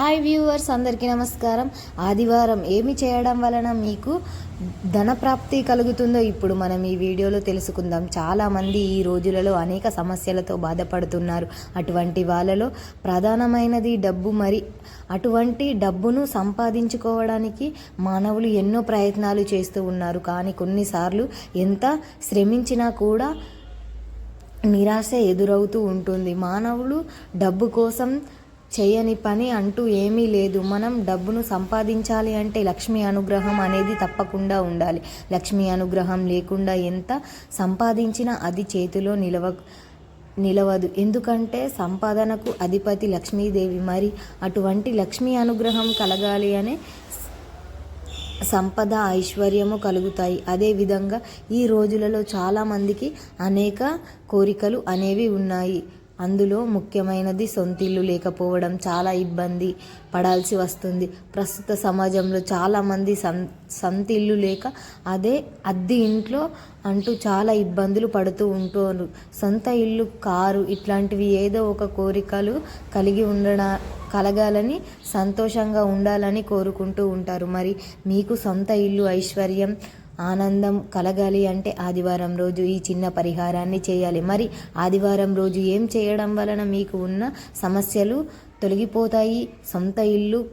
Hi viewers అందరికీ నమస్కారం. ఆదివారం ఏమి చేయడం వలన మీకు ధనప్రాప్తి కలుగుతుందో ఇప్పుడు మనం ఈ వీడియోలో తెలుసుకుందాం. చాలామంది ఈ రోజులలో అనేక సమస్యలతో బాధపడుతున్నారు. అటువంటి వాళ్ళలో ప్రధానమైనది డబ్బు మరి అటువంటి డబ్బును సంపాదించుకోవడానికి మానవులు ఎన్నో ప్రయత్నాలు చేస్తూ ఉన్నారు. కానీ కొన్నిసార్లు ఎంత శ్రమించినా కూడా నిరాశ ఎదురవుతూ ఉంటుంది. మానవులు డబ్బు కోసం చేయని పని అంటూ ఏమీ లేదు. మనం డబ్బును సంపాదించాలి అంటే లక్ష్మీ అనుగ్రహం అనేది తప్పకుండా ఉండాలి. లక్ష్మీ అనుగ్రహం లేకుండా ఎంత సంపాదించినా అది చేతిలో నిలవ నిలవదు. ఎందుకంటే సంపాదనకు అధిపతి లక్ష్మీదేవి. మరి అటువంటి లక్ష్మీ అనుగ్రహం కలగాలి అనే సంపద ఐశ్వర్యము కలుగుతాయి. అదేవిధంగా ఈ రోజులలో చాలామందికి అనేక కోరికలు అనేవి ఉన్నాయి. అందులో ముఖ్యమైనది సొంతిల్లు లేకపోవడం చాలా ఇబ్బంది పడాల్సి వస్తుంది. ప్రస్తుత సమాజంలో చాలామంది సం సొంతిల్లు లేక అదే అద్దె ఇంట్లో అంటూ చాలా ఇబ్బందులు పడుతూ ఉంటారు సొంత ఇల్లు కారు ఇట్లాంటివి ఏదో ఒక కోరికలు కలిగి ఉండడా కలగాలని సంతోషంగా ఉండాలని కోరుకుంటూ ఉంటారు. మరి మీకు సొంత ఇల్లు ఐశ్వర్యం ఆనందం కలగాలి అంటే ఆదివారం రోజు ఈ చిన్న పరిహారాన్ని చేయాలి. మరి ఆదివారం రోజు ఏం చేయడం వలన మీకు ఉన్న సమస్యలు తొలగిపోతాయి? సొంత ఇల్లు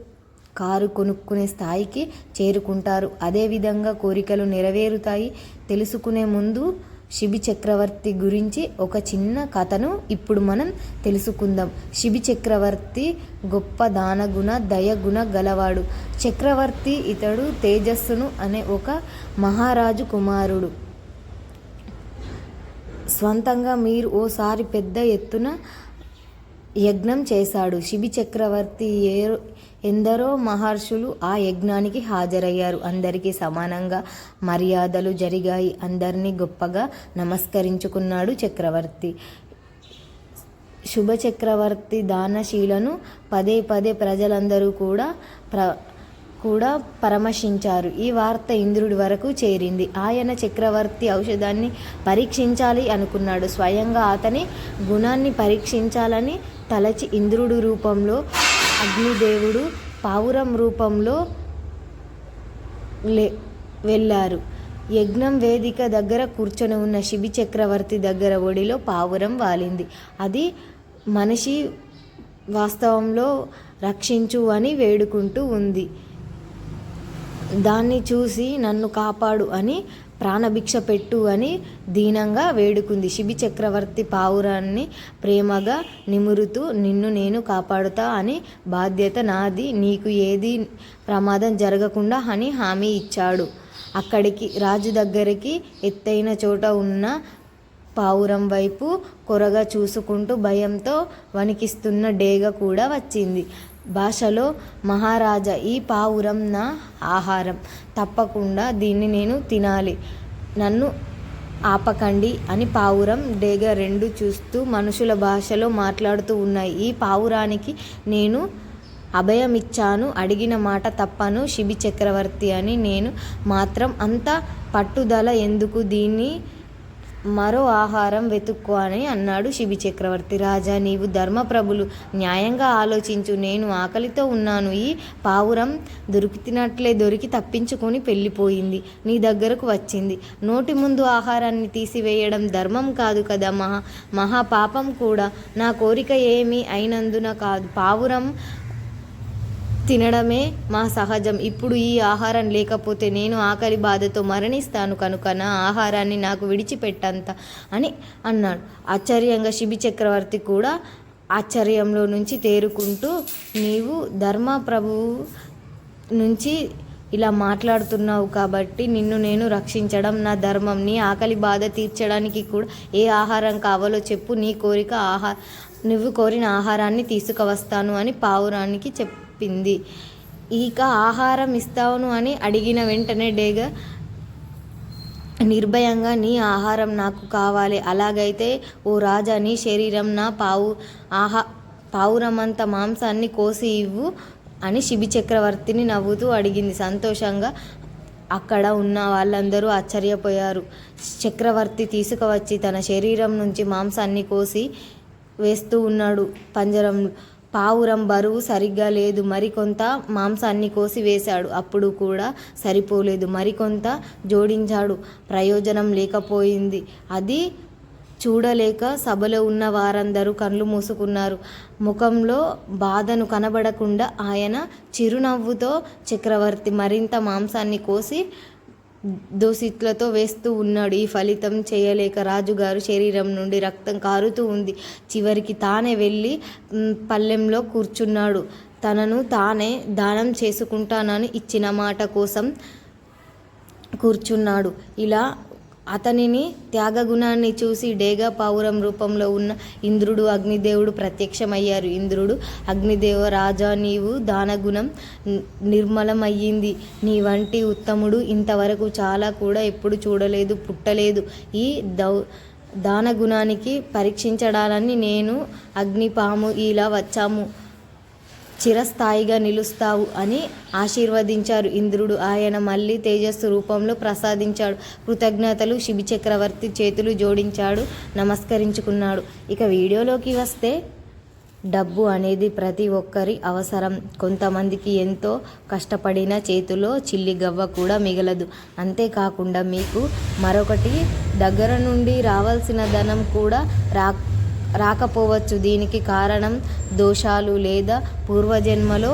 కారు కొనుక్కునే స్థాయికి చేరుకుంటారు. అదేవిధంగా కోరికలు నెరవేరుతాయి. తెలుసుకునే ముందు శిబి చక్రవర్తి గురించి ఒక చిన్న కథను ఇప్పుడు మనం తెలుసుకుందాం. శిబి చక్రవర్తి గొప్ప దానగుణ దయగుణ గలవాడు. చక్రవర్తి ఇతడు తేజస్సును అనే ఒక మహారాజు కుమారుడు. స్వంతంగా మీరు ఓసారి పెద్ద ఎత్తున యజ్ఞం చేశాడు. శిబి చక్రవర్తి ఏ ఎందరో మహర్షులు ఆ యజ్ఞానికి హాజరయ్యారు. అందరికీ సమానంగా మర్యాదలు జరిగాయి. అందరినీ గొప్పగా నమస్కరించుకున్నాడు చక్రవర్తి. శుభ చక్రవర్తి దానశీలను పదే పదే ప్రజలందరూ కూడా ప్ర కూడా పరామర్శించారు. ఈ వార్త ఇంద్రుడి వరకు చేరింది. ఆయన చక్రవర్తి ఔషధాన్ని పరీక్షించాలి అనుకున్నాడు. స్వయంగా అతని గుణాన్ని పరీక్షించాలని తలచి ఇంద్రుడు రూపంలో అగ్నిదేవుడు పావురం రూపంలో లే వెళ్ళారు. యజ్ఞం వేదిక దగ్గర కూర్చొని ఉన్న శిబి చక్రవర్తి దగ్గర ఒడిలో పావురం వాలింది. అది మనిషి వాస్తవంలో రక్షించు అని వేడుకుంటూ ఉంది. దాన్ని చూసి నన్ను కాపాడు అని ప్రాణభిక్ష పెట్టు అని దీనంగా వేడుకుంది. శిబి చక్రవర్తి పావురాన్ని ప్రేమగా నిమురుతూ నిన్ను నేను కాపాడుతా అని బాధ్యత నాది నీకు ఏది ప్రమాదం జరగకుండా అని హామీ ఇచ్చాడు. అక్కడికి రాజు దగ్గరికి ఎత్తైన చోట ఉన్న పావురం వైపు కొరగా చూసుకుంటూ భయంతో వణికిస్తున్న డేగ కూడా వచ్చింది. భాషలో మహారాజా ఈ పావురం నా ఆహారం. తప్పకుండా దీన్ని నేను తినాలి. నన్ను ఆపకండి అని పావురం డేగ రెండు చూస్తూ మనుషుల భాషలో మాట్లాడుతూ ఉన్నాయి. ఈ పావురానికి నేను అభయమిచ్చాను. అడిగిన మాట తప్పను. శిబి చక్రవర్తి అని నేను మాత్రం అంత పట్టుదల ఎందుకు దీన్ని మరో ఆహారం వెతుక్కో అని అన్నాడు శిబి చక్రవర్తి. రాజా నీవు ధర్మప్రభులు. న్యాయంగా ఆలోచించు. నేను ఆకలితో ఉన్నాను. ఈ పావురం దొరికితినట్లే దొరికి తప్పించుకొని వెళ్ళిపోయింది నీ దగ్గరకు వచ్చింది. నోటి ముందు ఆహారాన్ని తీసివేయడం ధర్మం కాదు కదా మహా మహాపాపం కూడా. నా కోరిక ఏమి అయినందున కాదు. పావురం తినడమే మా సహజం. ఇప్పుడు ఈ ఆహారం లేకపోతే నేను ఆకలి బాధతో మరణిస్తాను కనుక నా ఆహారాన్ని నాకు విడిచిపెట్టంత అని అన్నాడు. ఆశ్చర్యంగా శిబి చక్రవర్తి కూడా ఆశ్చర్యంలో నుంచి తేరుకుంటూ నీవు ధర్మ ప్రభువు నుంచి ఇలా మాట్లాడుతున్నావు కాబట్టి నిన్ను నేను రక్షించడం నా ధర్మం. నీ ఆకలి బాధ తీర్చడానికి కూడా ఏ ఆహారం కావాలో చెప్పు. నీ కోరిక ఆహా నువ్వు కోరిన ఆహారాన్ని తీసుకువస్తాను అని పావురానికి చెప్పింది. ఇక ఆహారం ఇస్తావును అని అడిగిన వెంటనే డేగ నిర్భయంగా నీ ఆహారం నాకు కావాలి. అలాగైతే ఓ రాజా నీ శరీరం నా పావు ఆహా పావురమంత మాంసాన్ని కోసి ఇవ్వు అని శిబి చక్రవర్తిని నవ్వుతూ అడిగింది. సంతోషంగా అక్కడ ఉన్న వాళ్ళందరూ ఆశ్చర్యపోయారు. చక్రవర్తి తీసుకువచ్చి తన శరీరం నుంచి మాంసాన్ని కోసి వేస్తూ ఉన్నాడు. పంజరం పావురం బరువు సరిగ్గా లేదు. మరికొంత మాంసాన్ని కోసివేశాడు. అప్పుడు కూడా సరిపోలేదు. మరికొంత జోడించాడు. ప్రయోజనం లేకపోయింది. అది చూడలేక సభలో ఉన్న వారందరూ కళ్ళు మూసుకున్నారు. ముఖంలో బాధను కనబడకుండా ఆయన చిరునవ్వుతో చక్రవర్తి మరింత మాంసాన్ని కోసి దోసిట్లతో వేస్తూ ఉన్నాడు. ఈ ఫలితం చేయలేక రాజుగారు శరీరం నుండి రక్తం కారుతూ ఉంది. చివరికి తానే వెళ్ళి పల్లెంలో కూర్చున్నాడు. తనను తానే దానం చేసుకుంటానని ఇచ్చిన మాట కోసం కూర్చున్నాడు. ఇలా అతనిని త్యాగగుణాన్ని చూసి డేగా పావురం రూపంలో ఉన్న ఇంద్రుడు అగ్నిదేవుడు ప్రత్యక్షమయ్యారు. ఇంద్రుడు అగ్నిదేవ రాజా నీవు దానగుణం నిర్మలమయ్యింది. నీ వంటి ఉత్తముడు ఇంతవరకు చాలా కూడా ఎప్పుడు చూడలేదు పుట్టలేదు. ఈ దౌ దానగుణానికి పరీక్షించడాలని నేను అగ్నిపాము ఇలా వచ్చాము. చిరస్థాయిగా నిలుస్తావు అని ఆశీర్వదించారు. ఇంద్రుడు ఆయన మళ్ళీ తేజస్సు రూపంలో ప్రసాదించాడు. కృతజ్ఞతలు శిబి చక్రవర్తి చేతులు జోడించాడు నమస్కరించుకున్నాడు. ఇక వీడియోలోకి వస్తే డబ్బు అనేది ప్రతి ఒక్కరి అవసరం. కొంతమందికి ఎంతో కష్టపడిన చేతిలో చిల్లి గవ్వ కూడా మిగలదు. అంతేకాకుండా మీకు మరొకటి దగ్గర నుండి రావాల్సిన ధనం కూడా రా రాకపోవచ్చు. దీనికి కారణం దోషాలు లేదా పూర్వజన్మలో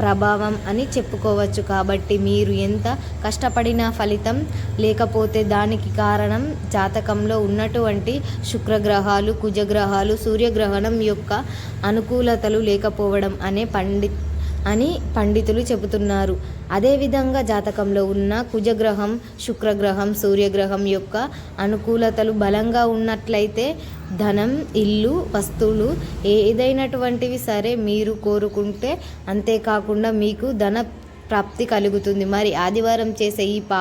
ప్రభావం అని చెప్పుకోవచ్చు. కాబట్టి మీరు ఎంత కష్టపడినా ఫలితం లేకపోతే దానికి కారణం జాతకంలో ఉన్నటువంటి శుక్రగ్రహాలు కుజగ్రహాలు సూర్యగ్రహణం యొక్క అనుకూలతలు లేకపోవడం అనే పండి అని పండితులు చెబుతున్నారు. అదేవిధంగా జాతకంలో ఉన్న కుజగ్రహం శుక్రగ్రహం సూర్యగ్రహం యొక్క అనుకూలతలు బలంగా ఉన్నట్లయితే ధనం ఇల్లు వస్తువులు ఏదైనటువంటివి సరే మీరు కోరుకుంటే అంతేకాకుండా మీకు ధన ప్రాప్తి కలుగుతుంది. మరి ఆదివారం చేసే ఈ పా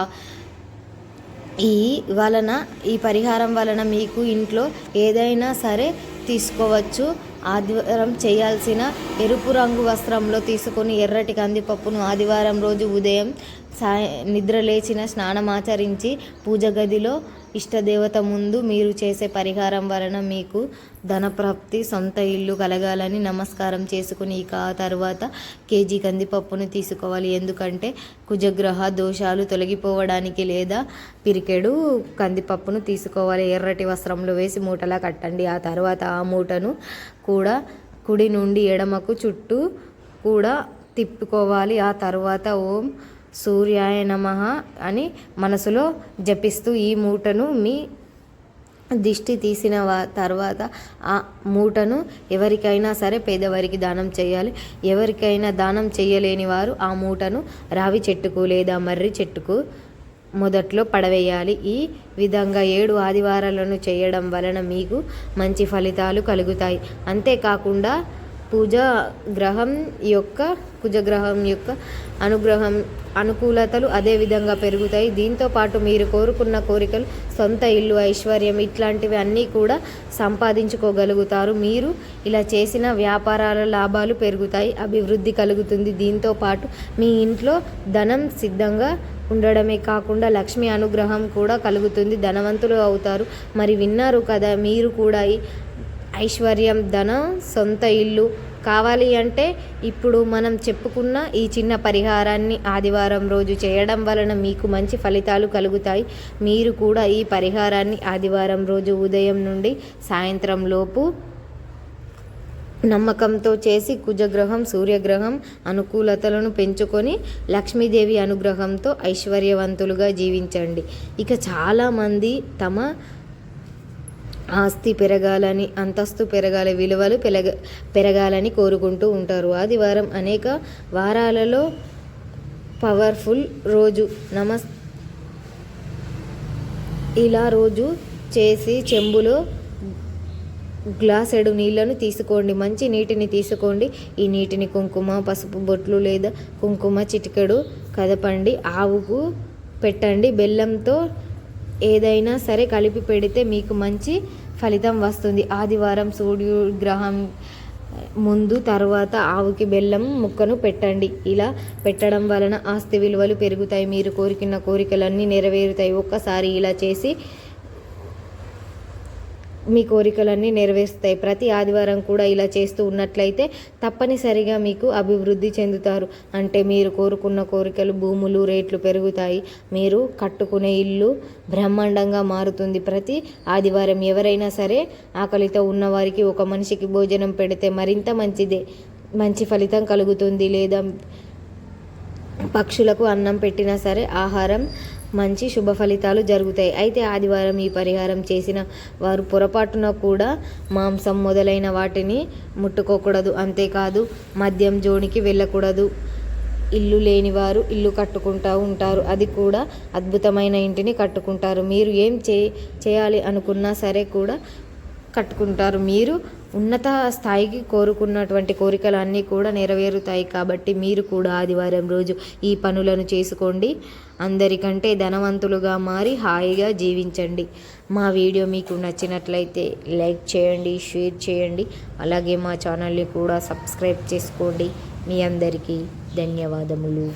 ఈ వలన ఈ పరిహారం వలన మీకు ఇంట్లో ఏదైనా సరే తీసుకోవచ్చు. ఆదివారం చేయాల్సిన ఎరుపు రంగు వస్త్రంలో తీసుకొని ఎర్రటి కందిపప్పును ఆదివారం రోజు ఉదయం సాయ నిద్ర లేచిన స్నానమాచరించి పూజ గదిలో ఇష్టదేవత ముందు మీరు చేసే పరిహారం వలన మీకు ధనప్రాప్తి సొంత ఇల్లు కలగాలని నమస్కారం చేసుకుని ఇక ఆ తర్వాత కేజీ కందిపప్పును తీసుకోవాలి. ఎందుకంటే కుజగ్రహ దోషాలు తొలగిపోవడానికి లేదా పిరికెడు కందిపప్పును తీసుకోవాలి. ఎర్రటి వస్త్రంలో వేసి మూటలా కట్టండి. ఆ తర్వాత ఆ మూటను కూడా కుడి నుండి ఎడమకు చుట్టూ కూడా తిప్పుకోవాలి. ఆ తర్వాత ఓం సూర్యాయ నమ అని మనసులో జపిస్తూ ఈ మూటను మీ దిష్టి తీసిన తర్వాత ఆ మూటను ఎవరికైనా సరే పేదవారికి దానం చేయాలి. ఎవరికైనా దానం చేయలేని వారు ఆ మూటను రావి చెట్టుకు లేదా మర్రి చెట్టుకు మొదట్లో పడవేయాలి. ఈ విధంగా ఏడు ఆదివారాలను చేయడం వలన మీకు మంచి ఫలితాలు కలుగుతాయి. అంతేకాకుండా పూజ గ్రహం యొక్క కుజగ్రహం యొక్క అనుగ్రహం అనుకూలతలు అదే విధంగా పెరుగుతాయి. దీంతో పాటు మీరు కోరుకున్న కోరికలు సొంత ఇల్లు ఐశ్వర్యం ఇట్లాంటివి అన్నీ కూడా సంపాదించుకోగలుగుతారు. మీరు ఇలా చేసిన వ్యాపారాల లాభాలు పెరుగుతాయి అభివృద్ధి కలుగుతుంది. దీంతో పాటు మీ ఇంట్లో ధనం సిద్ధంగా ఉండడమే కాకుండా లక్ష్మి అనుగ్రహం కూడా కలుగుతుంది. ధనవంతులు అవుతారు. మరి విన్నారు కదా మీరు కూడా ఐశ్వర్యం ధనం సొంత ఇల్లు కావాలి అంటే ఇప్పుడు మనం చెప్పుకున్న ఈ చిన్న పరిహారాన్ని ఆదివారం రోజు చేయడం వలన మీకు మంచి ఫలితాలు కలుగుతాయి. మీరు కూడా ఈ పరిహారాన్ని ఆదివారం రోజు ఉదయం నుండి సాయంత్రం లోపు నమ్మకంతో చేసి కుజగ్రహం సూర్యగ్రహం అనుకూలతలను పెంచుకొని లక్ష్మీదేవి అనుగ్రహంతో ఐశ్వర్యవంతులుగా జీవించండి. ఇక చాలామంది తమ ఆస్తి పెరగాలని అంతస్తు పెరగాలి విలువలు పెరగ పెరగాలని కోరుకుంటూ ఉంటారు. ఆదివారం అనేక వారాలలో పవర్ఫుల్ రోజు నమస్ ఇలా రోజు చేసి చెంబులో గ్లాసెడు నీళ్ళను తీసుకోండి. మంచి నీటిని తీసుకోండి. ఈ నీటిని కుంకుమ పసుపు బొట్లు లేదా కుంకుమ చిటికెడు కదపండి. ఆవుకు పెట్టండి. బెల్లంతో ఏదైనా సరే కలిపి పెడితే మీకు మంచి ఫలితం వస్తుంది. ఆదివారం సూర్యుడు గ్రహం ముందు తర్వాత ఆవుకి బెల్లం ముక్కను పెట్టండి. ఇలా పెట్టడం వలన ఆస్తి విలువలు పెరుగుతాయి. మీరు కోరికిన కోరికలన్నీ నెరవేరుతాయి. ఒక్కసారి ఇలా చేసి మీ కోరికలన్నీ నెరవేరుస్తాయి. ప్రతి ఆదివారం కూడా ఇలా చేస్తూ ఉన్నట్లయితే తప్పనిసరిగా మీకు అభివృద్ధి చెందుతారు. అంటే మీరు కోరుకున్న కోరికలు భూములు రేట్లు పెరుగుతాయి. మీరు కట్టుకునే ఇల్లు బ్రహ్మాండంగా మారుతుంది. ప్రతి ఆదివారం ఎవరైనా సరే ఆకలితో ఉన్నవారికి ఒక మనిషికి భోజనం పెడితే మరింత మంచిదే. మంచి ఫలితం కలుగుతుంది. లేదా పక్షులకు అన్నం పెట్టినా సరే ఆహారం మంచి శుభ ఫలితాలు జరుగుతాయి. అయితే ఆదివారం ఈ పరిహారం చేసిన వారు పొరపాటున కూడా మాంసం మొదలైన వాటిని ముట్టుకోకూడదు. అంతేకాదు మద్యం జోనికి వెళ్ళకూడదు. ఇల్లు లేనివారు ఇల్లు కట్టుకుంటూ ఉంటారు. అది కూడా అద్భుతమైన ఇంటిని కట్టుకుంటారు. మీరు ఏం చే చేయాలి అనుకున్నా సరే కూడా కట్టుకుంటారు. మీరు ఉన్నత స్థాయికి కోరుకున్నటువంటి కోరికలు అన్నీ కూడా నెరవేరుతాయి కాబట్టి మీరు కూడా ఆదివారం రోజు ఈ పనులను చేసుకోండి. అందరికంటే ధనవంతులుగా మారి హాయిగా జీవించండి. మా వీడియో మీకు నచ్చినట్లయితే లైక్ చేయండి షేర్ చేయండి. అలాగే మా ఛానల్ని కూడా సబ్స్క్రైబ్ చేసుకోండి. మీ అందరికీ ధన్యవాదములు.